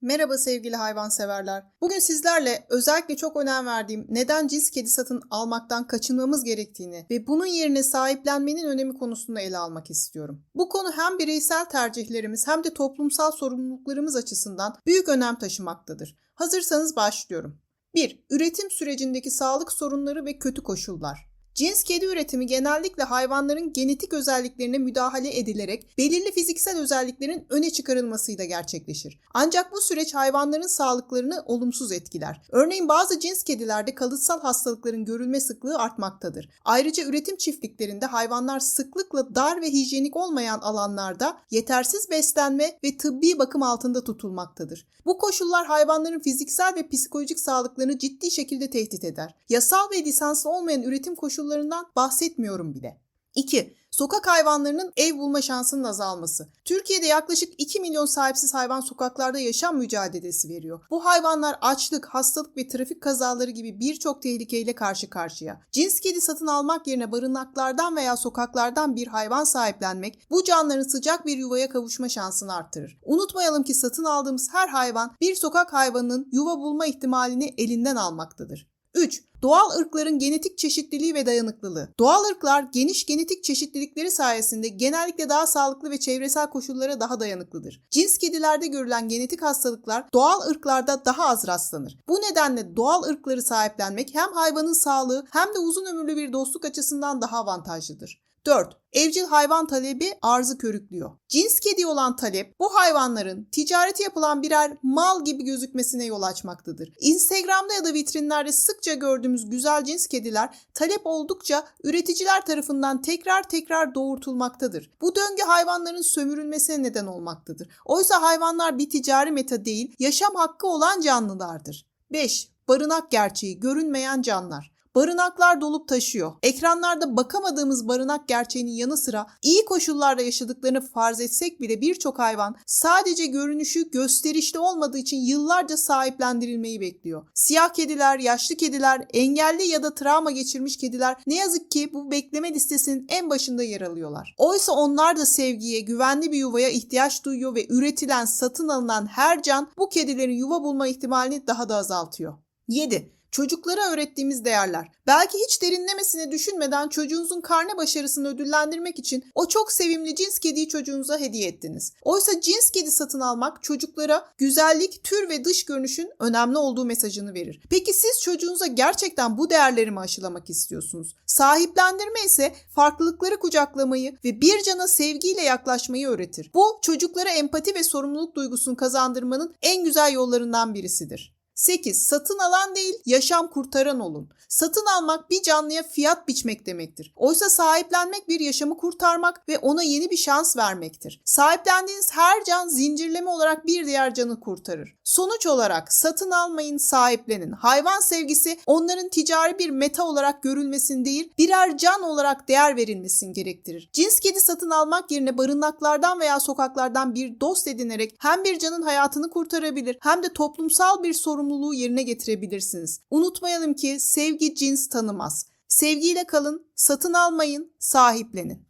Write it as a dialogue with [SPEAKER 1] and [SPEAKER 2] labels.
[SPEAKER 1] Merhaba sevgili hayvanseverler. Bugün sizlerle özellikle çok önem verdiğim neden cins kedi satın almaktan kaçınmamız gerektiğini ve bunun yerine sahiplenmenin önemi konusunda ele almak istiyorum. Bu konu hem bireysel tercihlerimiz hem de toplumsal sorumluluklarımız açısından büyük önem taşımaktadır. Hazırsanız başlıyorum. 1. Üretim sürecindeki sağlık sorunları ve kötü koşullar. Cins kedi üretimi genellikle hayvanların genetik özelliklerine müdahale edilerek belirli fiziksel özelliklerin öne çıkarılmasıyla gerçekleşir. Ancak bu süreç hayvanların sağlıklarını olumsuz etkiler. Örneğin bazı cins kedilerde kalıtsal hastalıkların görülme sıklığı artmaktadır. Ayrıca üretim çiftliklerinde hayvanlar sıklıkla dar ve hijyenik olmayan alanlarda yetersiz beslenme ve tıbbi bakım altında tutulmaktadır. Bu koşullar hayvanların fiziksel ve psikolojik sağlıklarını ciddi şekilde tehdit eder. Yasal ve lisanslı olmayan üretim koşullarından bahsetmiyorum bile. 2. Sokak hayvanlarının ev bulma şansının azalması. Türkiye'de yaklaşık 2 milyon sahipsiz hayvan sokaklarda yaşam mücadelesi veriyor. Bu hayvanlar açlık, hastalık ve trafik kazaları gibi birçok tehlikeyle karşı karşıya. Cins kedi satın almak yerine barınaklardan veya sokaklardan bir hayvan sahiplenmek bu canlıların sıcak bir yuvaya kavuşma şansını arttırır. Unutmayalım ki satın aldığımız her hayvan bir sokak hayvanının yuva bulma ihtimalini elinden almaktadır. 3. Doğal ırkların genetik çeşitliliği ve dayanıklılığı. Doğal ırklar geniş genetik çeşitlilikleri sayesinde genellikle daha sağlıklı ve çevresel koşullara daha dayanıklıdır. Cins kedilerde görülen genetik hastalıklar doğal ırklarda daha az rastlanır. Bu nedenle doğal ırkları sahiplenmek hem hayvanın sağlığı hem de uzun ömürlü bir dostluk açısından daha avantajlıdır. 4. Evcil hayvan talebi arzı körüklüyor. Cins kedi olan talep bu hayvanların ticareti yapılan birer mal gibi gözükmesine yol açmaktadır. Instagram'da ya da vitrinlerde sıkça gördüğümüz güzel cins kediler talep oldukça üreticiler tarafından tekrar tekrar doğurtulmaktadır. Bu döngü hayvanların sömürülmesine neden olmaktadır. Oysa hayvanlar bir ticari meta değil, yaşam hakkı olan canlılardır. 5. Barınak gerçeği, görünmeyen canlar. Barınaklar dolup taşıyor. Ekranlarda bakamadığımız barınak gerçeğinin yanı sıra iyi koşullarda yaşadıklarını farz etsek bile birçok hayvan sadece görünüşü gösterişli olmadığı için yıllarca sahiplendirilmeyi bekliyor. Siyah kediler, yaşlı kediler, engelli ya da travma geçirmiş kediler ne yazık ki bu bekleme listesinin en başında yer alıyorlar. Oysa onlar da sevgiye, güvenli bir yuvaya ihtiyaç duyuyor ve üretilen, satın alınan her can bu kedilerin yuva bulma ihtimalini daha da azaltıyor. 7. Çocuklara öğrettiğimiz değerler. Belki hiç derinlemesine düşünmeden çocuğunuzun karne başarısını ödüllendirmek için o çok sevimli cins kediyi çocuğunuza hediye ettiniz. Oysa cins kedi satın almak çocuklara güzellik, tür ve dış görünüşün önemli olduğu mesajını verir. Peki siz çocuğunuza gerçekten bu değerleri mi aşılamak istiyorsunuz? Sahiplendirme ise farklılıkları kucaklamayı ve bir cana sevgiyle yaklaşmayı öğretir. Bu çocuklara empati ve sorumluluk duygusunu kazandırmanın en güzel yollarından birisidir. 8. Satın alan değil, yaşam kurtaran olun. Satın almak bir canlıya fiyat biçmek demektir. Oysa sahiplenmek bir yaşamı kurtarmak ve ona yeni bir şans vermektir. Sahiplendiğiniz her can zincirleme olarak bir diğer canı kurtarır. Sonuç olarak satın almayın, sahiplenin. Hayvan sevgisi onların ticari bir meta olarak görülmesin değil, birer can olarak değer verilmesini gerektirir. Cins kedi satın almak yerine barınaklardan veya sokaklardan bir dost edinerek hem bir canın hayatını kurtarabilir hem de toplumsal bir sorumluluğu sorumluluğu yerine getirebilirsiniz. Unutmayalım ki sevgi cins tanımaz. Sevgiyle kalın, satın almayın, sahiplenin.